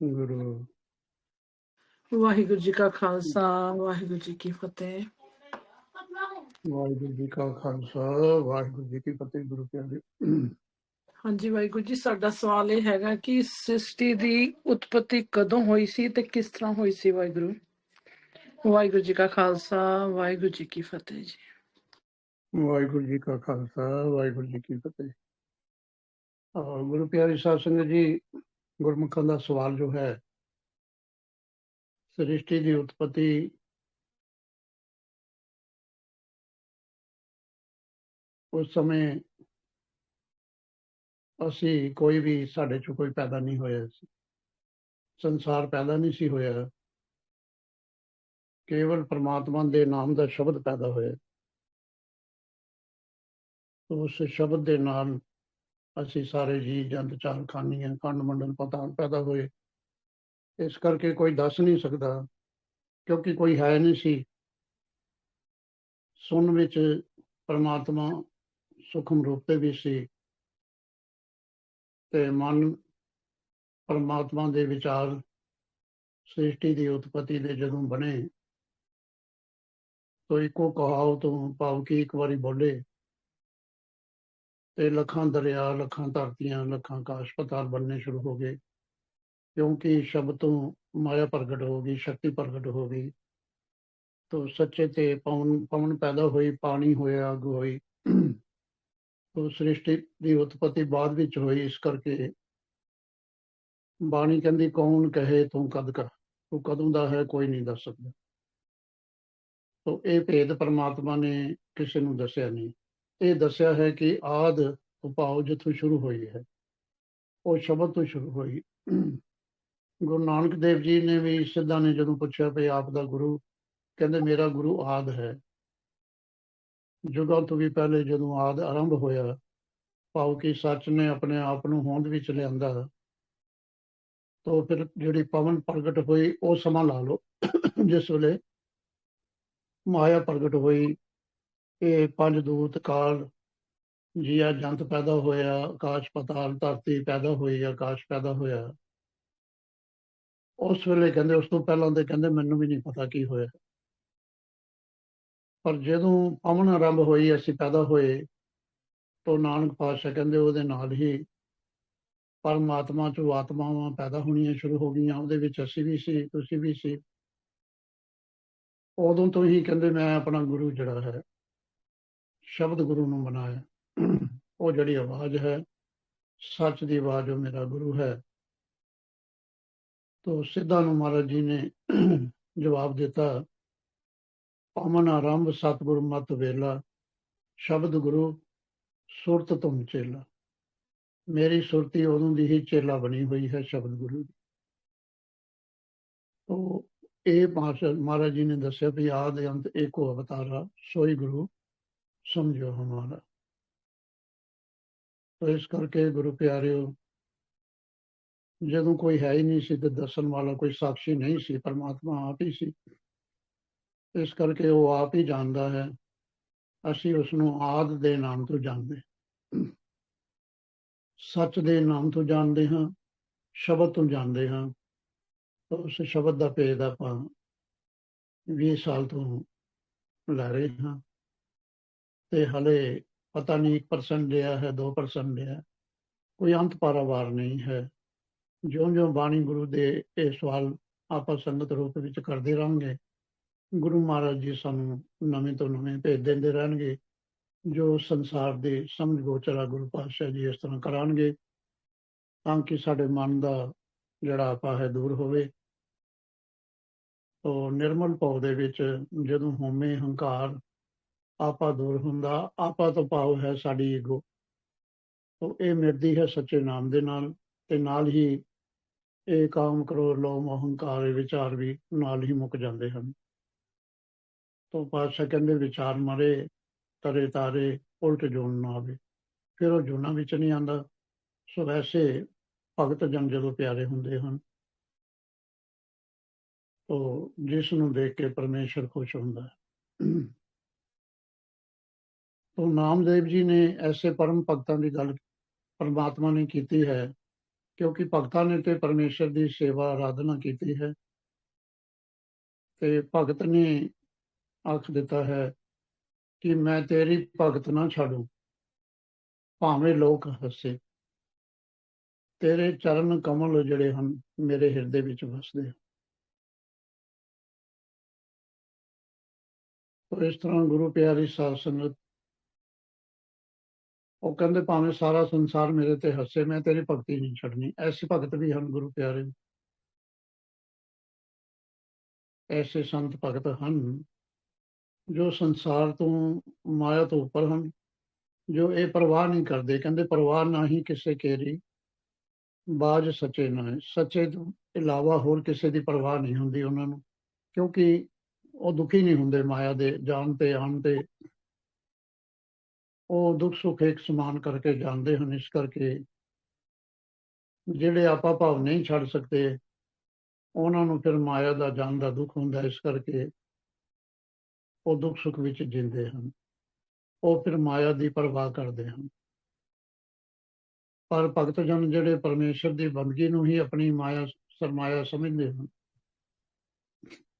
ਗੁਰੂ ਵਾਹਿਗੁਰੂ ਜੀ ਕਾ ਖਾਲਸਾ ਵਾਹਿਗੁਰੂ ਜੀ ਕੀ ਫਤਿਹ। ਵਾਹਿਗੁਰੂ ਜੀ ਕਾ ਖਾਲਸਾ ਵਾਹਿਗੁਰੂ ਜੀ ਕੀ ਫਤਿਹ ਗੁਰੂ ਪਿਆਰੇ। ਹਾਂਜੀ ਵਾਹਿਗੁਰੂ ਜੀ ਸਾਡਾ ਸਵਾਲ ਇਹ ਹੈਗਾ ਕਿ ਸ੍ਰਿਸ਼ਟੀ ਦੀ ਉਤਪਤੀ ਕਦੋਂ ਹੋਈ ਸੀ ਤੇ ਕਿਸ ਤਰ੍ਹਾਂ ਹੋਈ ਸੀ ਵਾਹਿਗੁਰੂ? ਵਾਹਿਗੁਰੂ ਜੀ ਕਾ ਖਾਲਸਾ ਵਾਹਿਗੁਰੂ ਜੀ ਕੀ ਫਤਿਹ ਜੀ। ਵਾਹਿਗੁਰੂ ਜੀ ਕਾ ਖਾਲਸਾ ਵਾਹਿਗੁਰੂ ਜੀ ਕੀ ਫਤਿਹ। ਗੁਰੂ ਪਿਆਰੀ ਸਾਧ ਸੰਗਤ ਜੀ ਗੁਰਮੁਖਾਂ ਦਾ ਸਵਾਲ ਜੋ ਹੈ, ਸ੍ਰਿਸ਼ਟੀ ਦੀ ਉਤਪਤੀ ਉਸ ਸਮੇਂ ਅਸੀਂ ਕੋਈ ਵੀ ਸਾਡੇ ਚ ਕੋਈ ਪੈਦਾ ਨਹੀਂ ਹੋਇਆ ਸੀ। ਸੰਸਾਰ ਪੈਦਾ ਨਹੀਂ ਸੀ ਹੋਇਆ। ਕੇਵਲ ਪ੍ਰਮਾਤਮਾ ਦੇ ਨਾਮ ਦਾ ਸ਼ਬਦ ਪੈਦਾ ਹੋਇਆ। ਉਸ ਸ਼ਬਦ ਦੇ ਨਾਲ ਅਸੀਂ ਸਾਰੇ ਜੀ ਜੰਤ ਚਾਰ ਖਾਨੀਆਂ ਖੰਡ ਮੰਡਲ ਪਤਾਲ ਪੈਦਾ ਹੋਏ। ਇਸ ਕਰਕੇ ਕੋਈ ਦੱਸ ਨਹੀਂ ਸਕਦਾ, ਕਿਉਂਕਿ ਕੋਈ ਹੈ ਨਹੀਂ ਸੀ। ਸੁਣ ਵਿੱਚ ਪਰਮਾਤਮਾ ਸੁਖਮ ਰੂਪ ਤੇ ਵੀ ਸੀ। ਤੇ ਮਨ ਪਰਮਾਤਮਾ ਦੇ ਵਿਚਾਰ ਸ੍ਰਿਸ਼ਟੀ ਦੀ ਉਤਪਤੀ ਦੇ ਜਦੋਂ ਬਣੇ, ਤੋ ਇੱਕੋ ਕਹਾਉ ਤੋਂ ਭਾਵ ਕਿ ਇੱਕ ਵਾਰੀ ਬੋਲੇ। ਤੇ ਲੱਖਾਂ ਦਰਿਆ, ਲੱਖਾਂ ਧਰਤੀਆਂ, ਲੱਖਾਂ ਆਕਾਸ਼ ਪਤਾਲ ਬਣਨੇ ਸ਼ੁਰੂ ਹੋ ਗਏ। ਕਿਉਂਕਿ ਸ਼ਬਦ ਤੋਂ ਮਾਇਆ ਪ੍ਰਗਟ ਹੋ ਗਈ, ਸ਼ਕਤੀ ਪ੍ਰਗਟ ਹੋ ਗਈ। ਤੋ ਸੱਚੇ ਤੇ ਪਵਨ ਪਵਨ ਪੈਦਾ ਹੋਈ, ਪਾਣੀ ਹੋਇਆ, ਅੱਗ ਹੋਈ। ਤੋ ਸ੍ਰਿਸ਼ਟੀ ਦੀ ਉਤਪਤੀ ਬਾਅਦ ਵਿੱਚ ਹੋਈ, ਇਸ ਕਰਕੇ ਬਾਣੀ ਕਹਿੰਦੀ, ਕੌਣ ਕਹੇ ਤੂੰ ਕਦ ਕਰ? ਤੂੰ ਕਦੋਂ ਦਾ ਹੈ, ਕੋਈ ਨਹੀਂ ਦੱਸ ਸਕਦਾ। ਤੋ ਇਹ ਭੇਦ ਪਰਮਾਤਮਾ ਨੇ ਕਿਸੇ ਨੂੰ ਦੱਸਿਆ ਨਹੀਂ। ਇਹ ਦੱਸਿਆ ਹੈ ਕਿ ਆਦ ਉਪਾਉ ਜਿੱਥੋਂ ਸ਼ੁਰੂ ਹੋਈ ਹੈ, ਉਹ ਸ਼ਬਦ ਤੋਂ ਸ਼ੁਰੂ ਹੋਈ। ਗੁਰੂ ਨਾਨਕ ਦੇਵ ਜੀ ਨੇ ਵੀ ਸਿੱਧਾ ਨੇ ਜਦੋਂ ਪੁੱਛਿਆ ਵੀ ਆਪ ਦਾ ਗੁਰੂ, ਕਹਿੰਦੇ ਮੇਰਾ ਗੁਰੂ ਆਦ ਹੈ। ਜੁਗਾਂ ਤੋਂ ਵੀ ਪਹਿਲੇ ਜਦੋਂ ਆਦ ਆਰੰਭ ਹੋਇਆ, ਭਾਵ ਕਿ ਸੱਚ ਨੇ ਆਪਣੇ ਆਪ ਨੂੰ ਹੋਂਦ ਵਿੱਚ ਲਿਆਂਦਾ, ਤਾਂ ਫਿਰ ਜਿਹੜੀ ਪਵਨ ਪ੍ਰਗਟ ਹੋਈ, ਉਹ ਸਮਾਂ ਲਾ ਲਓ। ਜਿਸ ਵੇਲੇ ਮਾਇਆ ਪ੍ਰਗਟ ਹੋਈ ਇਹ ਪੰਜ ਦੂਤ ਕਾਲ ਜੀਆ ਜੰਤ ਪੈਦਾ ਹੋਇਆ, ਆਕਾਸ਼ ਪਤਾਲ ਧਰਤੀ ਪੈਦਾ ਹੋਈ, ਆਕਾਸ਼ ਪੈਦਾ ਹੋਇਆ। ਉਸ ਵੇਲੇ ਕਹਿੰਦੇ, ਉਸ ਤੋਂ ਪਹਿਲਾਂ ਦੇ ਕਹਿੰਦੇ, ਮੈਨੂੰ ਵੀ ਨਹੀਂ ਪਤਾ ਕੀ ਹੋਇਆ। ਪਰ ਜਦੋਂ ਪਵਨ ਆਰੰਭ ਹੋਈ, ਅਸੀਂ ਪੈਦਾ ਹੋਏ, ਤੋਂ ਨਾਨਕ ਪਾਤਸ਼ਾਹ ਕਹਿੰਦੇ, ਉਹਦੇ ਨਾਲ ਹੀ ਪਰਮਾਤਮਾ ਚੋਂ ਆਤਮਾਵਾਂ ਪੈਦਾ ਹੋਣੀਆਂ ਸ਼ੁਰੂ ਹੋ ਗਈਆਂ। ਉਹਦੇ ਵਿੱਚ ਅਸੀਂ ਵੀ ਸੀ, ਤੁਸੀਂ ਵੀ ਸੀ। ਉਦੋਂ ਤੋਂ ਹੀ ਕਹਿੰਦੇ, ਮੈਂ ਆਪਣਾ ਗੁਰੂ ਜਿਹੜਾ ਹੈ। ਸ਼ਬਦ ਗੁਰੂ ਨੂੰ ਬਣਾਇਆ ਉਹ ਜਿਹੜੀ ਆਵਾਜ਼ ਹੈ, ਸੱਚ ਦੀ ਆਵਾਜ਼ ਉਹ ਮੇਰਾ ਗੁਰੂ ਹੈ। ਤੋ ਸਿੱਧਾ ਨੂੰ ਮਹਾਰਾਜ ਜੀ ਨੇ ਜਵਾਬ ਦਿੱਤਾ ਅਮਨ ਆਰੰਭ ਸਤਿਗੁਰ ਮਤ ਵੇਲਾ, ਸ਼ਬਦ ਗੁਰੂ ਸੁਰਤ ਤੁਮ ਚੇਲਾ। ਮੇਰੀ ਸੁਰਤੀ ਉਦੋਂ ਦੀ ਹੀ ਚੇਲਾ ਬਣੀ ਹੋਈ ਹੈ ਸ਼ਬਦ ਗੁਰੂ ਦੀ। ਤੋ ਇਹ ਮਹਾਰਾਜ ਮਹਾਰਾਜ ਜੀ ਨੇ ਦੱਸਿਆ ਵੀ ਆਦ ਅੰਤ ਏਕੋ ਅਵਤਾਰਾ ਸੋਈ ਗੁਰੂ ਸਮਝੋ ਹਮਾਰਾ। ਤੋ ਇਸ ਕਰਕੇ ਗੁਰੂ ਪਿਆਰਿਓ, ਜਦੋਂ ਕੋਈ ਹੈ ਹੀ ਨਹੀਂ ਸੀ ਤੇ ਦੱਸਣ ਵਾਲਾ ਕੋਈ ਸਾਖੀ ਨਹੀਂ ਸੀ, ਪਰਮਾਤਮਾ ਆਪ ਹੀ ਸੀ। ਇਸ ਕਰਕੇ ਉਹ ਆਪ ਹੀ ਜਾਣਦਾ ਹੈ, ਅਸੀਂ ਉਸ ਨੂੰ ਆਦ ਦੇ ਨਾਮ ਤੋਂ ਜਾਣਦੇ ਸੱਚ ਦੇ ਨਾਮ ਤੋਂ ਜਾਣਦੇ ਹਾਂ, ਸ਼ਬਦ ਤੋਂ ਜਾਣਦੇ ਹਾਂ ਉਸ ਸ਼ਬਦ ਦਾ ਭੇਦ ਆਪਾਂ 20 ਸਾਲ ਤੋਂ ਲੈ ਰਹੇ ਹਾਂ। ਤੇ ਹਲੇ ਪਤਾ ਨਹੀਂ 1% ਲਿਆ ਹੈ 2% ਲਿਆ ਕੋਈ ਅੰਤ ਪਾਰਾਵਾਰ ਨਹੀਂ ਹੈ। ਜਿਉਂ-ਜਿਉਂ ਬਾਣੀ ਗੁਰੂ ਦੇ ਇਹ ਸਵਾਲ ਆਪਾਂ ਸੰਗਤ ਰੂਪ ਵਿੱਚ ਕਰਦੇ ਰਹਾਂਗੇ ਗੁਰੂ ਮਹਾਰਾਜ ਜੀ ਸਾਨੂੰ ਨਵੇਂ ਤੋਂ ਨਵੇਂ ਭੇਜ ਦਿੰਦੇ ਰਹਿਣਗੇ, ਜੋ ਸੰਸਾਰ ਦੇ ਸਮਝ ਗੋਚਰਾ ਗੁਰੂ ਪਾਤਸ਼ਾਹ ਜੀ ਇਸ ਤਰ੍ਹਾਂ ਕਰਾਂਗੇ ਤਾਂ ਕਿ ਸਾਡੇ ਮਨ ਦਾ ਜਿਹੜਾ ਆਪਾ ਹੈ ਦੂਰ ਹੋਵੇ। ਤੋ ਨਿਰਮਲ ਭਾਵ ਦੇ ਵਿੱਚ ਜਦੋਂ ਹੋਮੇ ਹੰਕਾਰ ਆਪਾ ਦੂਰ ਹੁੰਦਾ, ਆਪਾ ਤੋਂ ਭਾਵ ਹੈ ਸਾਡੀ ਈਗੋ ਤੋ ਇਹ ਮਿਲਦੀ ਹੈ ਸੱਚੇ ਨਾਮ ਦੇ ਨਾਲ ਤੇ ਨਾਲ ਹੀ ਇਹ ਕਾਮ ਕਰੋ ਲੋਭ, ਅਹੰਕਾਰ ਵਿਚਾਰ ਵੀ ਨਾਲ ਹੀ ਮੁੱਕ ਜਾਂਦੇ ਹਨ। ਤੋ ਪਾਤਸ਼ਾਹ ਕਹਿੰਦੇ, ਵਿਚਾਰ ਮਰੇ, ਤਰੇ ਤਾਰੇ, ਉਲਟ ਜੋਨ ਨਾ ਆਵੇ। ਫਿਰ ਉਹ ਜੋਨਾਂ ਵਿੱਚ ਨਹੀਂ ਆਂਦਾ ਸੋ ਵੈਸੇ ਭਗਤ ਜਨ ਜਦੋਂ ਪਿਆਰੇ ਹੁੰਦੇ ਹਨ, ਤੋ ਜਿਸ ਨੂੰ ਦੇਖ ਕੇ ਪਰਮੇਸ਼ਰ ਖੁਸ਼ ਹੁੰਦਾ ਹੈ। ਤੋ ਨਾਮਦੇਵ ਜੀ ਨੇ ਐਸੇ ਪਰਮ ਭਗਤਾਂ ਦੀ ਗੱਲ ਪਰਮਾਤਮਾ ਨੇ ਕੀਤੀ ਹੈ, ਕਿਉਂਕਿ ਭਗਤਾਂ ਨੇ ਤੇ ਪਰਮੇਸ਼ਰ ਦੀ ਸੇਵਾ, ਆਰਾਧਨਾ ਕੀਤੀ ਹੈ। ਤੇ ਭਗਤ ਨੇ ਆਖ ਦਿੱਤਾ ਹੈ ਕਿ ਮੈਂ ਤੇਰੀ ਭਗਤ ਨਾ ਛੱਡੂ, ਭਾਵੇਂ ਲੋਕ ਹੱਸੇ। ਤੇਰੇ ਚਰਨ ਕਮਲ ਜਿਹੜੇ ਹਨ, ਮੇਰੇ ਹਿਰਦੇ ਵਿੱਚ ਵਸਦੇ ਹਨ। ਇਸ ਤਰ੍ਹਾਂ ਗੁਰੂ ਪਿਆਰੀ ਸਾਧ ਸੰਗਤ ਉਹ ਕਹਿੰਦੇ ਭਾਵੇਂ ਸਾਰਾ ਸੰਸਾਰ ਮੇਰੇ ਤੇ ਹੱਸੇ, ਮੈਂ ਤੇਰੀ ਭਗਤੀ ਨਹੀਂ ਛੱਡਣੀ। ਐਸੇ ਭਗਤ ਵੀ ਹਨ ਗੁਰੂ ਪਿਆਰੇ। ਐਸੇ ਸੰਤ ਭਗਤ ਹਨ ਜੋ ਸੰਸਾਰ ਤੋਂ ਮਾਇਆ ਤੋਂ ਉੱਪਰ ਹਨ, ਜੋ ਇਹ ਪਰਵਾਹ ਨਹੀਂ ਕਰਦੇ। ਕਹਿੰਦੇ ਪਰਵਾਹ ਨਾ ਹੀ ਕਿਸੇ ਕੇਰੀ, ਬਾਜ ਸੱਚੇ ਨਾ ਸੱਚੇ ਤੋਂ ਇਲਾਵਾ ਹੋਰ ਕਿਸੇ ਦੀ ਪਰਵਾਹ ਨਹੀਂ ਹੁੰਦੀ ਉਹਨਾਂ ਨੂੰ, ਕਿਉਂਕਿ ਉਹ ਦੁਖੀ ਨਹੀਂ ਹੁੰਦੇ ਮਾਇਆ ਦੇ ਜਾਣ ਤੇ ਆਣ ਤੇ। ਉਹ ਦੁੱਖ ਸੁੱਖ ਇੱਕ ਸਮਾਨ ਕਰਕੇ ਜਾਂਦੇ ਹਨ, ਇਸ ਕਰਕੇ ਜਿਹੜੇ ਆਪਾ ਭਾਵ ਨਹੀਂ ਛੱਡ ਸਕਦੇ, ਉਹਨਾਂ ਨੂੰ ਫਿਰ ਮਾਇਆ ਦਾ ਜਾਣ ਦਾ ਦੁੱਖ ਹੁੰਦਾ, ਇਸ ਕਰਕੇ ਉਹ ਦੁੱਖ ਸੁੱਖ ਵਿੱਚ ਜਿੰਦੇ ਹਨ। ਉਹ ਫਿਰ ਮਾਇਆ ਦੀ ਪਰਵਾਹ ਕਰਦੇ ਹਨ। ਪਰ ਭਗਤ ਜਨ ਜਿਹੜੇ ਪਰਮੇਸ਼ਰ ਦੀ ਬੰਦਗੀ ਨੂੰ ਹੀ ਆਪਣੀ ਮਾਇਆ, ਸਰਮਾਇਆ ਸਮਝਦੇ ਹਨ,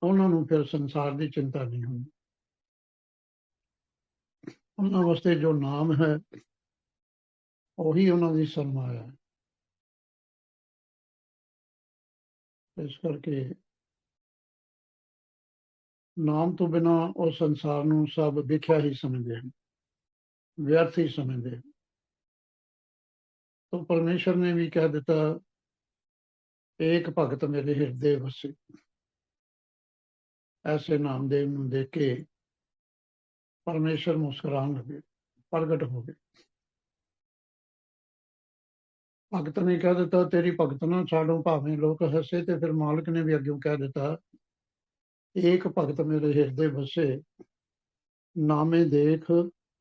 ਉਹਨਾਂ ਨੂੰ ਫਿਰ ਸੰਸਾਰ ਦੀ ਚਿੰਤਾ ਨਹੀਂ ਹੁੰਦੀ। ਉਹਨਾਂ ਵਾਸਤੇ ਜੋ ਨਾਮ ਹੈ, ਉਹੀ ਉਹਨਾਂ ਦੀ ਸਰਮਾਇਆ ਹੈ। ਇਸ ਕਰਕੇ ਨਾਮ ਤੋਂ ਬਿਨਾ ਉਹ ਸੰਸਾਰ ਨੂੰ ਸਭ ਵਿਖਿਆ ਹੀ ਸਮਝਦੇ ਹਨ, ਵਿਅਰਥ ਹੀ ਸਮਝਦੇ ਹਨ। ਤਾਂ ਪਰਮੇਸ਼ਰ ਨੇ ਵੀ ਕਹਿ ਦਿੱਤਾ, ਏਕ ਭਗਤ ਮੇਰੇ ਹਿਰਦੇ ਵਸੇ। ਐਸੇ ਨਾਮਦੇਵ ਨੂੰ ਦੇਖ ਕੇ ਪਰਮੇਸ਼ਰ ਮੁਸਕਰਾਉਣ ਲੱਗੇ, ਪ੍ਰਗਟ ਹੋ ਗਏ। ਭਗਤ ਨੇ ਕਹਿ ਦਿੱਤਾ, ਤੇਰੀ ਭਗਤ ਨਾ ਛਾੜੋ ਭਾਵੇਂ ਲੋਕ ਹੱਸੇ ਤੇ ਫਿਰ ਮਾਲਕ ਨੇ ਵੀ ਅੱਗੇ ਕਹਿ ਦਿੱਤਾ, ਏਕ ਭਗਤ ਮੇਰੇ ਹਿਰਦੇ ਵਸੇ, ਨਾਮੇ ਦੇਖ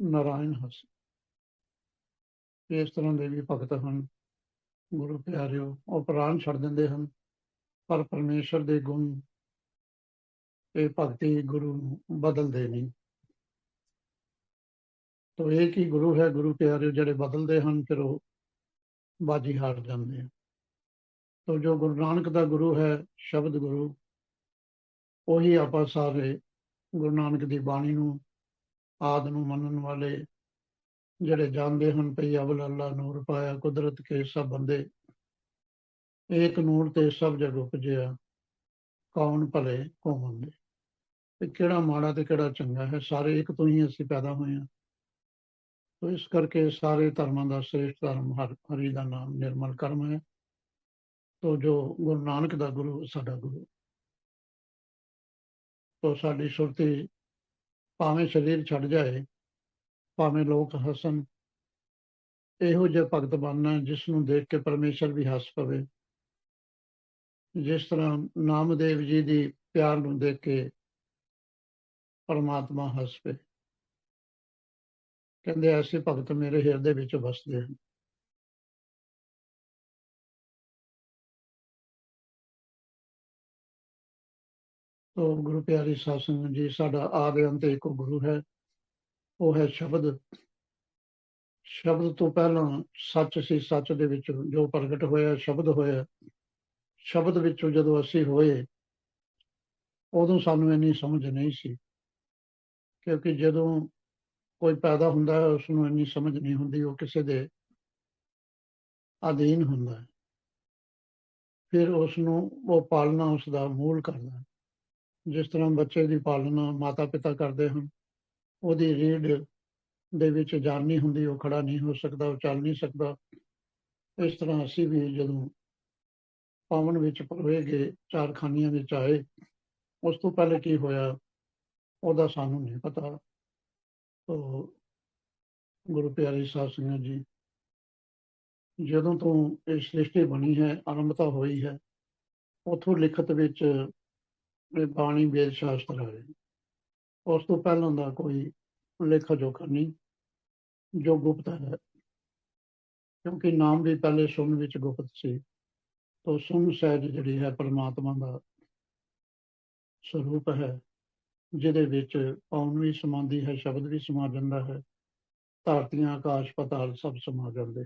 ਨਾਰਾਇਣ ਹਸ। ਇਸ ਤਰ੍ਹਾਂ ਦੇ ਵੀ ਭਗਤ ਹਨ, ਗੁਰੂ ਪਿਆਰਿਓ, ਉਹ ਪ੍ਰਾਣ ਛੱਡ ਦਿੰਦੇ ਹਨ, ਪਰ ਪਰਮੇਸ਼ਰ ਦੇ ਗੁਣ ਇਹ ਭਗਤੀ ਗੁਰੂ ਨੂੰ ਬਦਲਦੇ ਨਹੀਂ। ਤੋ ਇਹ ਕੀ ਗੁਰੂ ਹੈ, ਗੁਰੂ ਪਿਆਰੇ ਜਿਹੜੇ ਬਦਲਦੇ ਹਨ, ਫਿਰ ਉਹ ਬਾਜੀ ਹਾਰ ਜਾਂਦੇ ਹਨ ਤੋ ਜੋ ਗੁਰੂ ਨਾਨਕ ਦਾ ਗੁਰੂ ਹੈ, ਸ਼ਬਦ ਗੁਰੂ, ਉਹੀ ਆਪਾਂ ਸਾਰੇ ਗੁਰੂ ਨਾਨਕ ਦੀ ਬਾਣੀ ਨੂੰ, ਆਦ ਨੂੰ ਮੰਨਣ ਵਾਲੇ ਜਿਹੜੇ ਜਾਣਦੇ ਹਨ, ਭਈ ਅਵਲ, ਅੱਲਾ, ਨੂਰ, ਪਾਇਆ, ਕੁਦਰਤ ਕੇ ਸਭ ਬੰਦੇ, ਏਕ ਨੂਰ ਤੇ ਸਭ ਜਗ ਉਪਜਿਆ, ਕੌਣ ਭਲੇ ਕੋ ਮੰਦੇ। ਤੇ ਕਿਹੜਾ ਮਾੜਾ ਤੇ ਕਿਹੜਾ ਚੰਗਾ ਹੈ, ਸਾਰੇ ਇੱਕ ਤੋਂ ਹੀ ਅਸੀਂ ਪੈਦਾ ਹੋਏ ਹਾਂ। ਤੋ ਇਸ ਕਰਕੇ ਸਾਰੇ ਧਰਮਾਂ ਦਾ ਸ੍ਰੇਸ਼ਟ ਧਰਮ ਹਰ, ਹਰੀ ਦਾ ਨਾਮ ਨਿਰਮਲ ਕਰਮ ਹੈ। ਤੋ ਜੋ ਗੁਰੂ ਨਾਨਕ ਦਾ ਗੁਰੂ ਸਾਡਾ ਗੁਰੂ। ਸੋ ਸਾਡੀ ਸੁਰਤੀ ਭਾਵੇਂ ਸਰੀਰ ਛੱਡ ਜਾਏ, ਭਾਵੇਂ ਲੋਕ ਹੱਸਣ, ਇਹੋ ਜਿਹਾ ਭਗਤ ਬਣਨਾ ਜਿਸ ਨੂੰ ਦੇਖ ਕੇ ਪਰਮੇਸ਼ਰ ਵੀ ਹੱਸ ਪਵੇ। ਜਿਸ ਤਰ੍ਹਾਂ ਨਾਮਦੇਵ ਜੀ ਦੀ ਪਿਆਰ ਨੂੰ ਦੇਖ ਕੇ ਪਰਮਾਤਮਾ ਹੱਸ ਪਏ। ਕਹਿੰਦੇ ਐਸੇ ਭਗਤ ਮੇਰੇ ਹਿਰਦੇ ਵਿੱਚ ਵਸਦੇ ਹਨ ਤੋ ਗੁਰੂ ਪਿਆਰੀ ਸਾਧ ਸੰਗਤ ਜੀ, ਸਾਡਾ ਆਦਿ ਅੰਤ ਇੱਕ ਗੁਰੂ ਹੈ। ਉਹ ਹੈ ਸ਼ਬਦ। ਸ਼ਬਦ ਤੋਂ ਪਹਿਲਾਂ ਸੱਚ ਸੀ, ਸੱਚ ਦੇ ਵਿੱਚ ਜੋ ਪ੍ਰਗਟ ਹੋਇਆ, ਸ਼ਬਦ ਹੋਇਆ। ਸ਼ਬਦ ਵਿੱਚੋਂ ਜਦੋਂ ਅਸੀਂ ਹੋਏ, ਉਦੋਂ ਸਾਨੂੰ ਇੰਨੀ ਸਮਝ ਨਹੀਂ ਸੀ। ਕਿਉਂਕਿ ਜਦੋਂ ਕੋਈ ਪੈਦਾ ਹੁੰਦਾ ਹੈ, ਉਸ ਨੂੰ ਇੰਨੀ ਸਮਝ ਨਹੀਂ ਹੁੰਦੀ, ਉਹ ਕਿਸੇ ਦੇ ਅਧੀਨ ਹੁੰਦਾ ਹੈ। ਫਿਰ ਉਸ ਨੂੰ ਉਹ ਪਾਲਣਾ ਉਸ ਦਾ ਮੂਲ ਕਰਦਾ ਜਿਸ ਤਰ੍ਹਾਂ ਬੱਚੇ ਦੀ ਪਾਲਣਾ ਮਾਤਾ ਪਿਤਾ ਕਰਦੇ ਹਨ, ਉਹਦੀ ਰੀੜ ਦੇ ਵਿੱਚ ਜਾਨ ਨਹੀਂ ਹੁੰਦੀ, ਉਹ ਖੜਾ ਨਹੀਂ ਹੋ ਸਕਦਾ, ਉਹ ਚੱਲ ਨਹੀਂ ਸਕਦਾ। ਇਸ ਤਰ੍ਹਾਂ ਅਸੀਂ ਵੀ ਜਦੋਂ ਪਾਵਨ ਵਿੱਚ ਪਰੋਏ ਗਏ ਚਾਰ ਖਾਨੀਆਂ ਵਿੱਚ ਆਏ, ਉਸ ਤੋਂ ਪਹਿਲੇ ਕੀ ਹੋਇਆ, ਉਹਦਾ ਸਾਨੂੰ ਨਹੀਂ ਪਤਾ। ਤੋ ਗੁਰੂ ਪਿਆਰੇ ਸਾਹਿਬ ਸੰਗਤ ਜੀ, ਜਦੋਂ ਤੋਂ ਇਹ ਸ੍ਰਿਸ਼ਟੀ ਬਣੀ ਹੈ ਆਰੰਭਤਾ ਹੋਈ ਹੈ, ਉਥੋਂ ਲਿਖਤ ਵਿੱਚ ਇਹ ਬਾਣੀ ਵੇਦ ਸ਼ਾਸਤਰ ਹੈ। ਉਸ ਤੋਂ ਪਹਿਲਾਂ ਦਾ ਕੋਈ ਲੇਖਾ ਜੋਖਾ ਨਹੀਂ, ਜੋ ਗੁਪਤ ਹੈ। ਕਿਉਂਕਿ ਨਾਮ ਵੀ ਪਹਿਲੇ ਸੁਣ ਵਿੱਚ ਗੁਪਤ ਸੀ, ਤੋ ਸੁਣ ਸਹਿਜ ਜਿਹੜੀ ਹੈ, ਪਰਮਾਤਮਾ ਦਾ ਸਰੂਪ ਹੈ। ਜਿਹਦੇ ਵਿੱਚ ਪੌਣ ਵੀ ਸਮਾਉਂਦੀ ਹੈ, ਸ਼ਬਦ ਵੀ ਸਮਾ ਜਾਂਦਾ ਹੈ, ਧਰਤੀਆਂ, ਆਕਾਸ਼, ਪਤਾਲ ਸਭ ਸਮਾ ਜਾਂਦੇ